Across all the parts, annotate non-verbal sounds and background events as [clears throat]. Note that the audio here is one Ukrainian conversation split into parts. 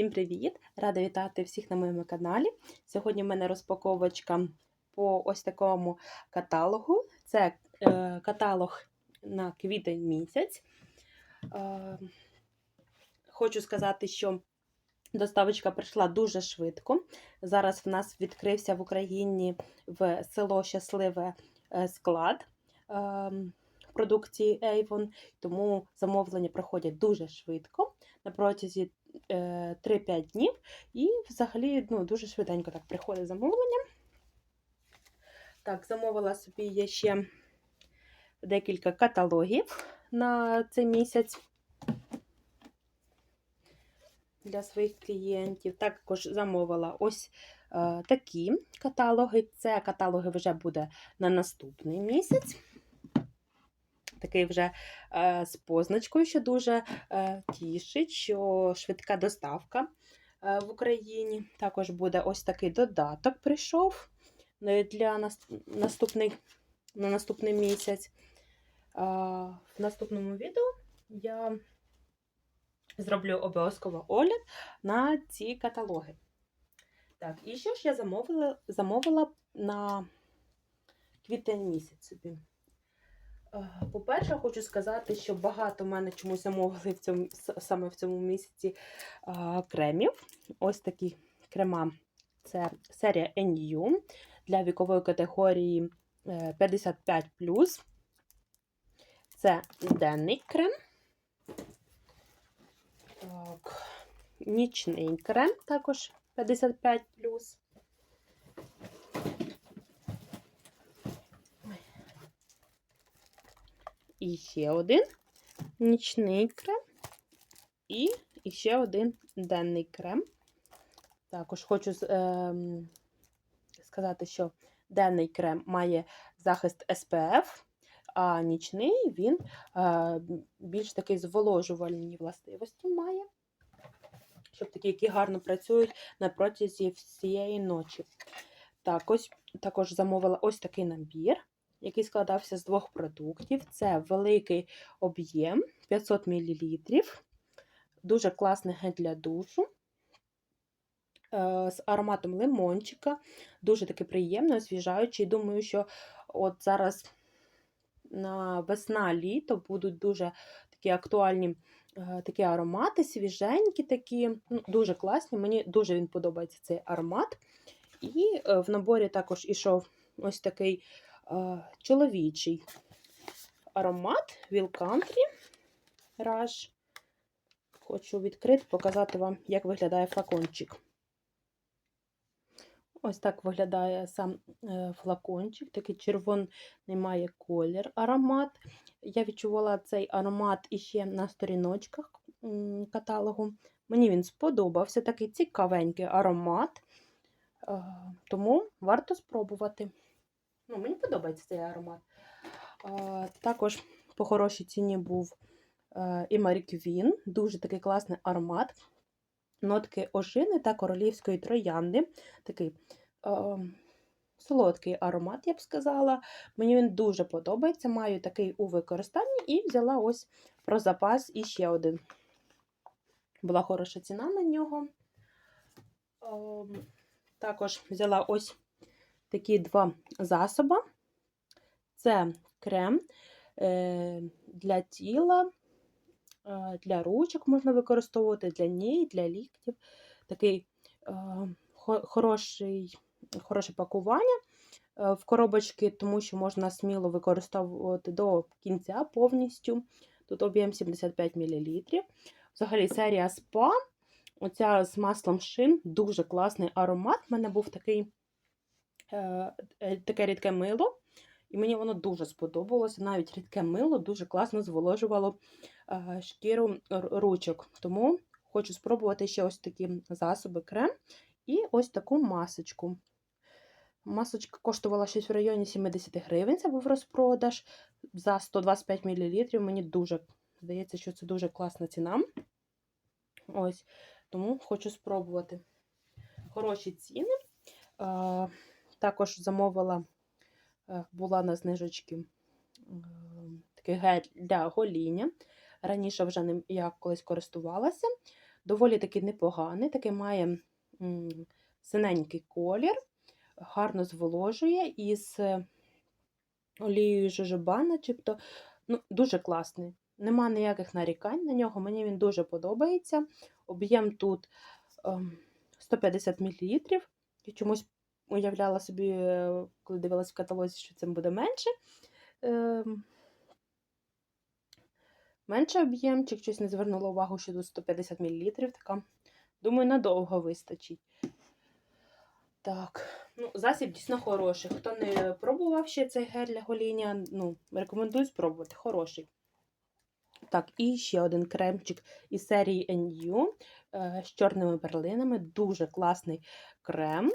Всім привіт! Рада вітати всіх на моєму каналі. Сьогодні в мене розпаковочка по ось такому каталогу. Це е, каталог на квітень місяць. Е, хочу сказати, що доставочка прийшла дуже швидко. Зараз в нас відкрився в Україні в село Щасливе е, склад. Е, Продукції Avon, тому замовлення проходять дуже швидко на протязі 3-5 днів, і взагалі ну, дуже швиденько так приходить замовлення. Так, замовила собі я ще декілька каталогів на цей місяць для своїх клієнтів. Також замовила ось е, такі каталоги. Це каталоги вже буде на наступний місяць. Такий вже е, з позначкою, що дуже е, тішить, що швидка доставка е, в Україні. Також буде ось такий додаток прийшов е, для наступний, на наступний місяць. Е, в наступному відео я зроблю обов'язково огляд на ці каталоги. Так, і що ж я замовила, замовила на квітень місяць собі. По-перше, хочу сказати, що багато в мене чомусь замовили в цьому, саме в цьому місяці кремів. Ось такі крема. Це серія NU для вікової категорії 55. Це денний крем. Так. Нічний крем також 55. І ще один нічний крем. І ще один денний крем. Також хочу е, сказати, що денний крем має захист SPF, а нічний він е, більш такий зволожувальні властивості має, щоб такі, які гарно працюють на протязі всієї ночі. Так, ось також замовила ось такий набір який складався з двох продуктів. Це великий об'єм 500 мл, дуже класний гель для душу. З ароматом лимончика, дуже таки приємно, освіжаючий. Думаю, що от зараз на весна-літо будуть дуже такі актуальні такі аромати, свіженькі, такі, ну, дуже класні. Мені дуже він подобається цей аромат. І е, в наборі також ішов ось такий чоловічий аромат Will Country Rush. Хочу відкрити, показати вам, як виглядає флакончик. Ось так виглядає сам е, флакончик, такий червоний має колір аромат. Я відчувала цей аромат іще на сторіночках каталогу. Мені він сподобався, такий цікавенький аромат, тому варто спробувати. Ну, Мені подобається цей аромат. А, Також по хорошій ціні був е, і Маріквін, дуже такий класний аромат. Нотки ожини та королівської троянди. Такий е, солодкий аромат, я б сказала. Мені він дуже подобається. Маю такий у використанні і взяла ось про запас іще один. Була хороша ціна на нього. Е, також взяла ось такі два засоби. Це крем е, для тіла, е, для ручок можна використовувати, для ній, для ліктів. Такий е, хороший, хороше пакування в коробочки, тому що можна сміло використовувати до кінця повністю. Тут об'єм 75 мл. Взагалі, серія спа. Оця з маслом шин, дуже класний аромат. У мене був такий таке рідке мило, і мені воно дуже сподобалося. Навіть рідке мило дуже класно зволожувало е, шкіру ручок. Тому хочу спробувати ще ось такі засоби крем і ось таку масочку. Масочка коштувала щось в районі 70 гривень, це був розпродаж за 125 мл. Мені дуже здається, що це дуже класна ціна. Ось, Тому хочу спробувати хороші ціни. Також замовила, е, була на знижечки такий гель для гоління. Раніше вже ним я колись користувалася. доволі таки непоганий, такий має синенький колір, гарно зволожує із е, олією жожоба, начебто. Ну, дуже класний. Нема ніяких нарікань на нього. Мені він дуже подобається. Об'єм тут ем, 150 мл. Я чомусь уявляла собі, е, коли дивилась в каталозі, що це буде менше. Ем, менше об'ємчик, щось не звернула увагу, що тут 150 мл. Така, думаю, надовго вистачить. Так, ну, засіб дійсно хороший. Хто не пробував ще цей гель для гоління, ну, рекомендую спробувати. Хороший. Так, і ще один кремчик із серії NU е, з чорними перлинами. Дуже класний крем.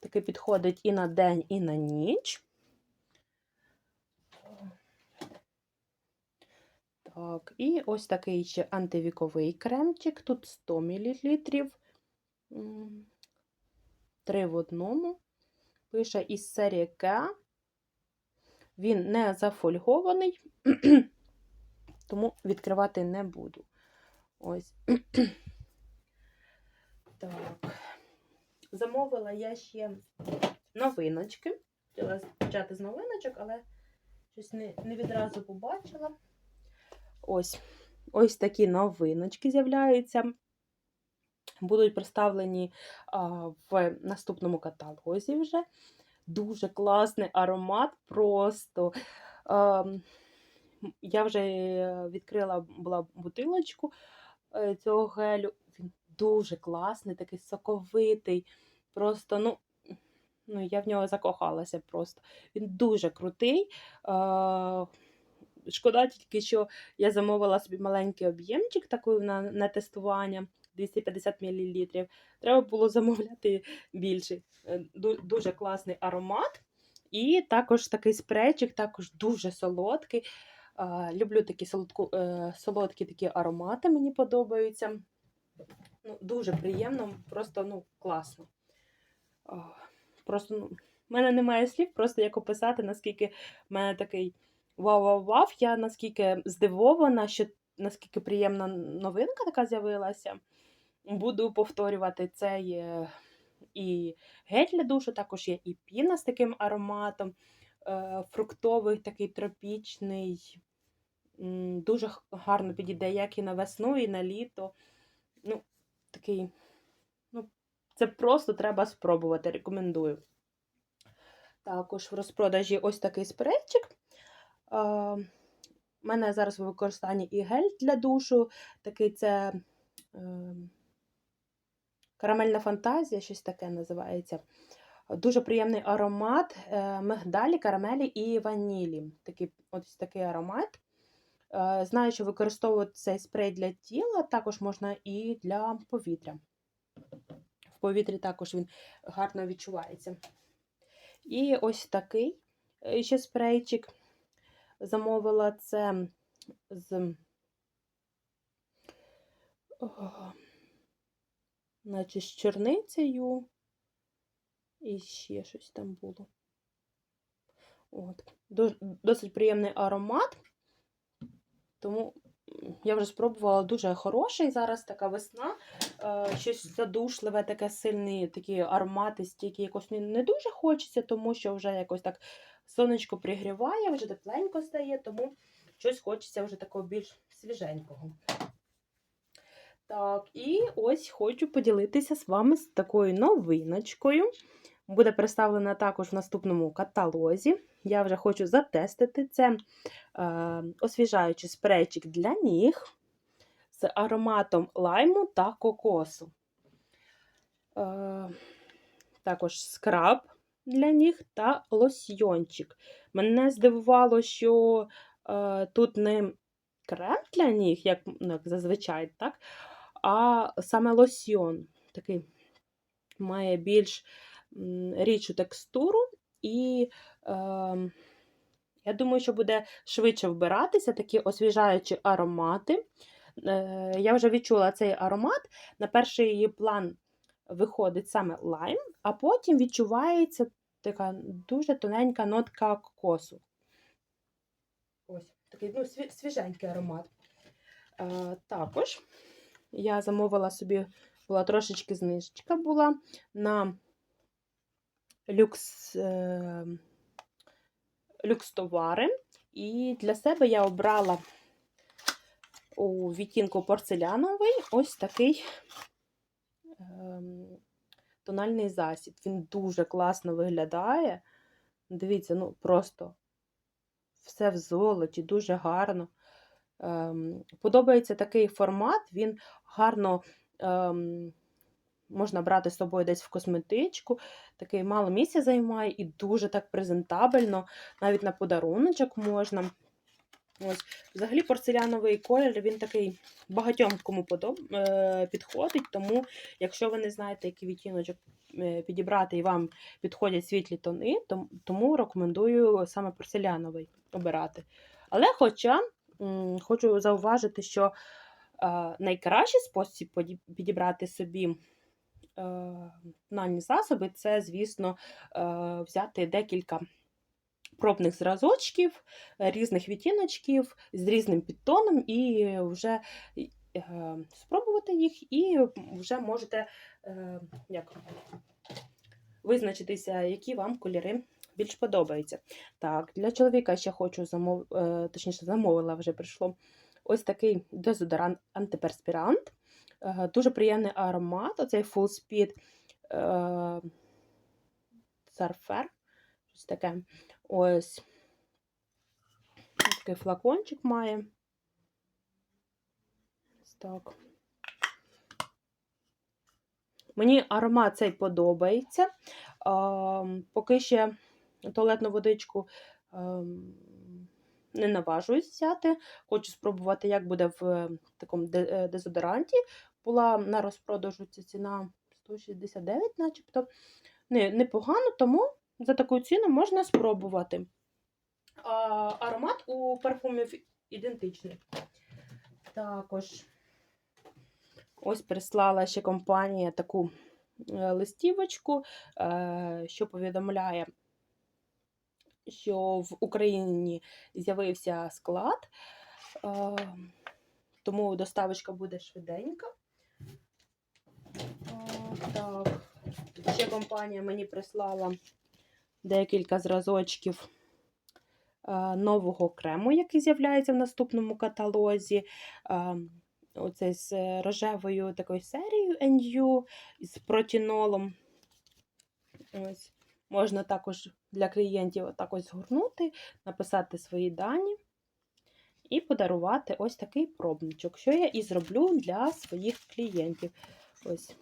Такий підходить і на день, і на ніч. Так, і ось такий ще антивіковий кремчик. Тут 100 мл. Три в одному. Пише із серії К. Він не зафольгований, [clears throat] тому відкривати не буду. Ось. [clears throat] Так. Замовила я ще новиночки. Хотіла почати з новиночок, але щось не, не відразу побачила. Ось ось такі новиночки з'являються. Будуть представлені а, в наступному каталозі вже. Дуже класний аромат. Просто а, я вже відкрила була бутилочку е, цього гелю. Дуже класний, такий соковитий. Просто, ну, ну я в нього закохалася просто. Він дуже крутий. Шкода тільки, що я замовила собі маленький об'ємчик такий на, на тестування 250 мл. Треба було замовляти більший. Е, Дуже класний аромат. І також такий спрейчик, також дуже солодкий. Люблю такі солодку, е, солодкі такі аромати, мені подобаються. Ну, Дуже приємно, просто ну, класно. Просто ну, в мене немає слів, просто як описати, наскільки в мене такий вау-вау-вау. Я наскільки здивована, що наскільки приємна новинка така з'явилася. Буду повторювати цей і гель для душу, також є і піна з таким ароматом, е, фруктовий, такий тропічний. Дуже гарно підійде як і на весну, і на літо. Ну, такий, ну, Це просто треба спробувати, рекомендую. Також в розпродажі ось такий спрейчик. У мене зараз в використанні і гель для душу. Такий це е, карамельна фантазія, щось таке називається. Дуже приємний аромат е, мигдалі, карамелі і ванілі. Такий, ось такий аромат. Е, знаю, що використовують цей спрей для тіла, також можна і для повітря. В повітрі також він гарно відчувається. І ось такий ще спрейчик замовила це з, о, наче з чорницею. І ще щось там було. От. Досить приємний аромат, тому я вже спробувала дуже хороший. Зараз така весна, е, щось задушливе, таке сильний, такі аромати, стільки якось не дуже хочеться, тому що вже якось так Сонечко пригріває, вже тепленько стає, тому щось хочеться вже такого більш свіженького. Так, і ось хочу поділитися з вами з такою новиночкою. Буде представлена також в наступному каталозі. Я вже хочу затестити це е, освіжаючий спрейчик для ніг з ароматом лайму та кокосу. Е, також скраб для ніг та лосьйончик. Мене здивувало, що е, тут не крем для ніг, як, ну, як зазвичай, так? а саме лосьйон. Такий має більш рідшу текстуру, і е, я думаю, що буде швидше вбиратися такі освіжаючі аромати. Е, Я вже відчула цей аромат. На перший її план виходить саме лайм, а потім відчувається така дуже тоненька нотка кокосу. Ось, такий ну, свіженький аромат. А, Також я замовила собі, була трошечки знижечка була на люкс, е, люкс товари. І для себе я обрала у відтінку порцеляновий ось такий ем, тональний засіб. Він дуже класно виглядає. Дивіться, ну просто все в золоті, дуже гарно. Ем, подобається такий формат, він гарно ем, можна брати з собою десь в косметичку. Такий мало місця займає і дуже так презентабельно, навіть на подаруночок можна. Ось. Взагалі порцеляновий колір, він такий багатьом кому подоб... е, підходить, тому якщо ви не знаєте, який відтіночок е, підібрати і вам підходять світлі тони, тому рекомендую саме порцеляновий обирати. Але хоча хочу зауважити, що е, найкращий спосіб підібрати собі е, тональні засоби це, звісно, е, взяти декілька пробних зразочків, різних відтіночків з різним підтоном, і вже е, спробувати їх, і вже можете як, визначитися, які вам кольори більш подобаються. Так, для чоловіка ще хочу замов... точніше, замовила вже прийшло ось такий дезодорант антиперспірант. Е, Дуже приємний аромат, оцей Full Speed е, Surfer. Щось таке. Ось такий флакончик має. Так. Мені аромат цей подобається. А, поки ще туалетну водичку не наважуюсь взяти. Хочу спробувати, як буде в такому е, дезодоранті. Була на розпродажу ця ціна 169, начебто. Не, непогано, тому за таку ціну можна спробувати. А, аромат у парфумів ідентичний. Також ось прислала ще компанія таку е, листівочку, е, що повідомляє, що в Україні з'явився склад, е, тому доставочка буде швиденька. Так, ще компанія мені прислала декілька зразочків е, нового крему, який з'являється в наступному каталозі. Е, Оце з рожевою такою серією NU з протінолом. Ось. Можна також для клієнтів отак ось згорнути, написати свої дані і подарувати ось такий пробничок, що я і зроблю для своїх клієнтів. Ось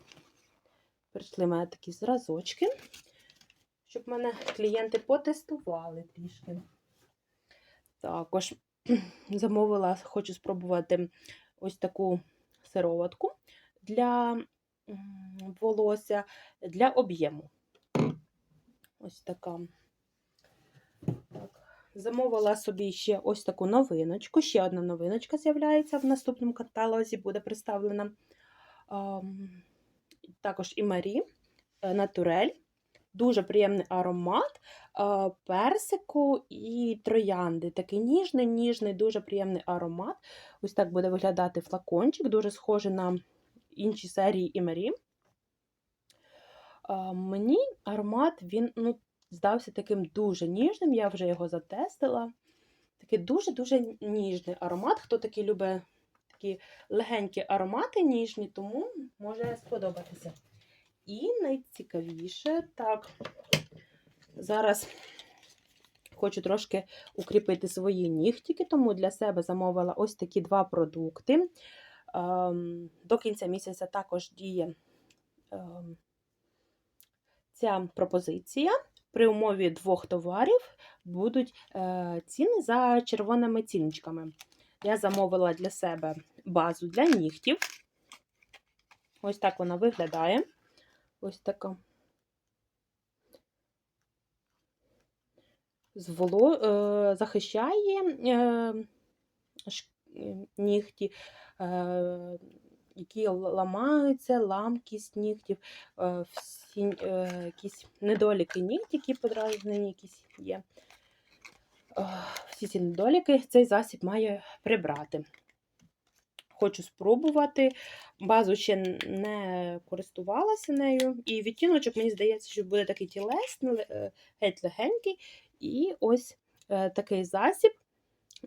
прийшли в мене такі зразочки, щоб мене клієнти потестували трішки. Також [clears throat] замовила, хочу спробувати ось таку сироватку для волосся для об'єму. Ось така. Так. Замовила собі ще ось таку новиночку. Ще одна новиночка з'являється в наступному каталозі, буде представлена. Також і Марі е, Натурель. Дуже приємний аромат е, персику і троянди. Такий ніжний, ніжний, дуже приємний аромат. Ось так буде виглядати флакончик, дуже схожий на інші серії і Марі. Мені аромат він ну, здався таким дуже ніжним, я вже його затестила. Такий дуже-дуже ніжний аромат. Хто такий любить такі легенькі аромати ніжні, тому може сподобатися. І найцікавіше, так, зараз хочу трошки укріпити свої нігтіки, тому для себе замовила ось такі два продукти. Ем, До кінця місяця також діє ем, ця пропозиція. При умові двох товарів будуть е, ціни за червоними ціночками. Я замовила для себе базу для нігтів. Ось так вона виглядає. Ось така. Зволо, е, захищає е, ш, е, нігті, е, які ламаються, ламкість нігтів, е, всі е, якісь недоліки нігтів, які подразнені якісь є. Всі ці недоліки цей засіб має прибрати. хочу спробувати. Базу ще не користувалася нею. І відтіночок, мені здається, що буде такий тілесний, е, геть легенький. І ось е, такий засіб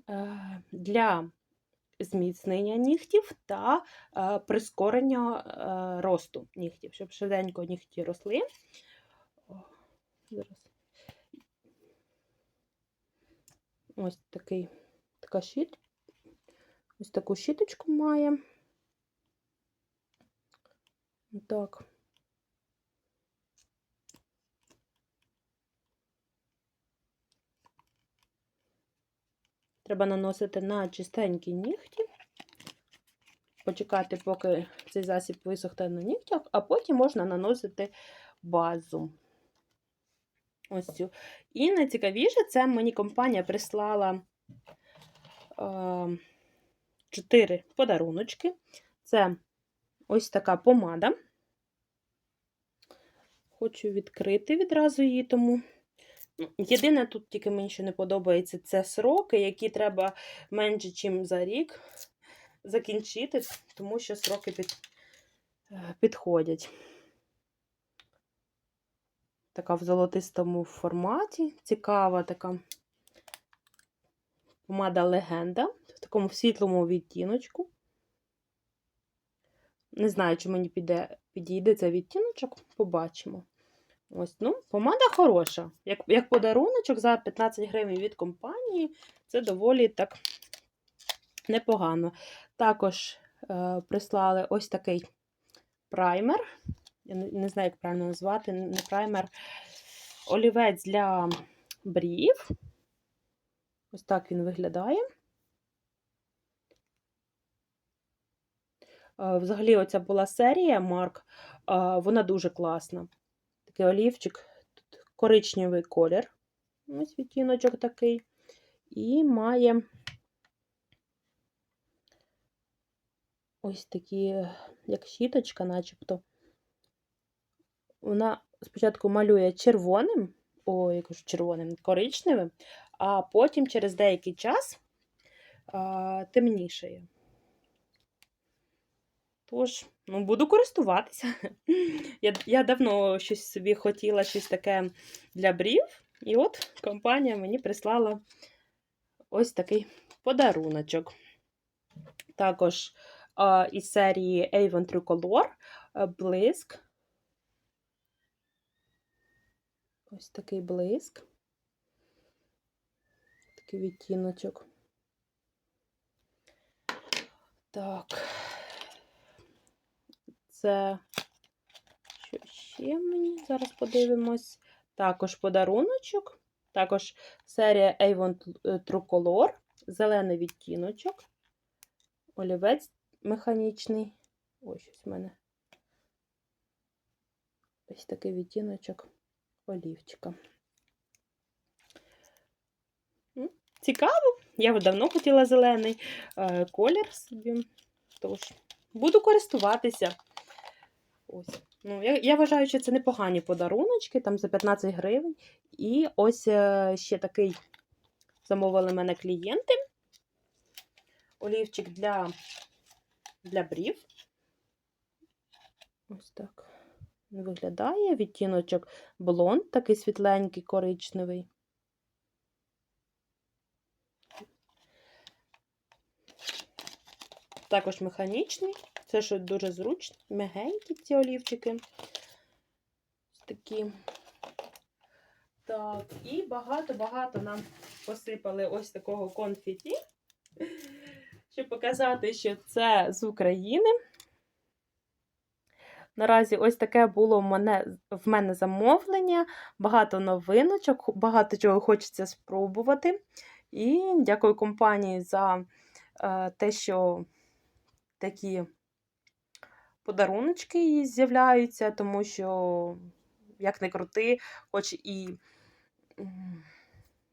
е, для зміцнення нігтів та прискорення росту нігтів, щоб швиденько нігті росли. Зараз. Ось такий, така щит. Ось таку щіточку має. Так. Треба наносити на чистенькі нігті. Почекати, поки цей засіб висохне на нігтях, а потім можна наносити базу. Ось цю. І найцікавіше, це мені компанія прислала е, 4 подаруночки. Це ось така помада. Хочу відкрити відразу її, тому. Ну, Єдине, тут тільки мені що не подобається, це сроки, які треба менше, ніж за рік закінчити, тому що сроки під, е, підходять. Така в золотистому форматі. Цікава така помада легенда в такому світлому відтіночку. Не знаю, чи мені піде, підійде цей відтіночок, побачимо. Ось, ну, помада хороша. Як як подаруночок за 15 гривень від компанії, це доволі так непогано. Також е, прислали ось такий праймер. Я не, знаю, як правильно назвати, не праймер, олівець для брів. Ось так він виглядає. Е, Взагалі, оця була серія Марк, е, вона дуже класна. Такий олівчик, тут коричневий колір. Ось відтіночок такий. І має ось такі, як щіточка, начебто. Вона спочатку малює червоним, о, я кажу червоним, коричневим, а потім через деякий час а, темнішає. Тож, ну, буду користуватися. [laughs] Я я давно щось собі хотіла щось таке для брів. І от компанія мені прислала ось такий подаруночок. Також а, із серії Avon Tricolor блиск. Ось такий блиск. Такий відтіночок. Так. Це що ще мені? Зараз подивимось. Також подаруночок. Також серія Avon True Color. Зелений відтіночок. Олівець механічний. Ось щось в мене. Ось такий відтіночок олівчика. Цікаво, я давно хотіла зелений е, колір собі. Тож, буду користуватися. Ось. Ну, Я я вважаю, що це непогані подаруночки, там за 15 гривень. І ось е, ще такий замовили мене клієнти. Олівчик для, для брів. Ось так виглядає. Відтіночок блонд, такий світленький, коричневий. Також механічний. Це що дуже зручно, мягенькі ці олівчики. Такі. Так, і багато-багато нам посипали ось такого конфеті, щоб показати, що це з України. Наразі ось таке було в мене в мене замовлення, багато новиночок, багато чого хочеться спробувати. І дякую компанії за е, те, що такі подаруночки з'являються, тому що, як не крути, хоч і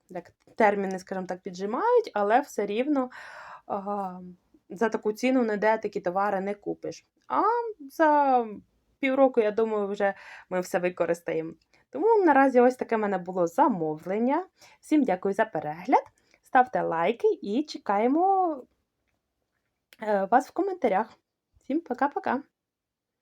як, терміни, скажімо так, піджимають, але все рівно а, за таку ціну ніде такі товари не купиш. А за півроку, я думаю, вже ми все використаємо. Тому наразі ось таке в мене було замовлення. Всім дякую за перегляд. Ставте лайки і чекаємо е, вас в коментарях. Всім пока-пока!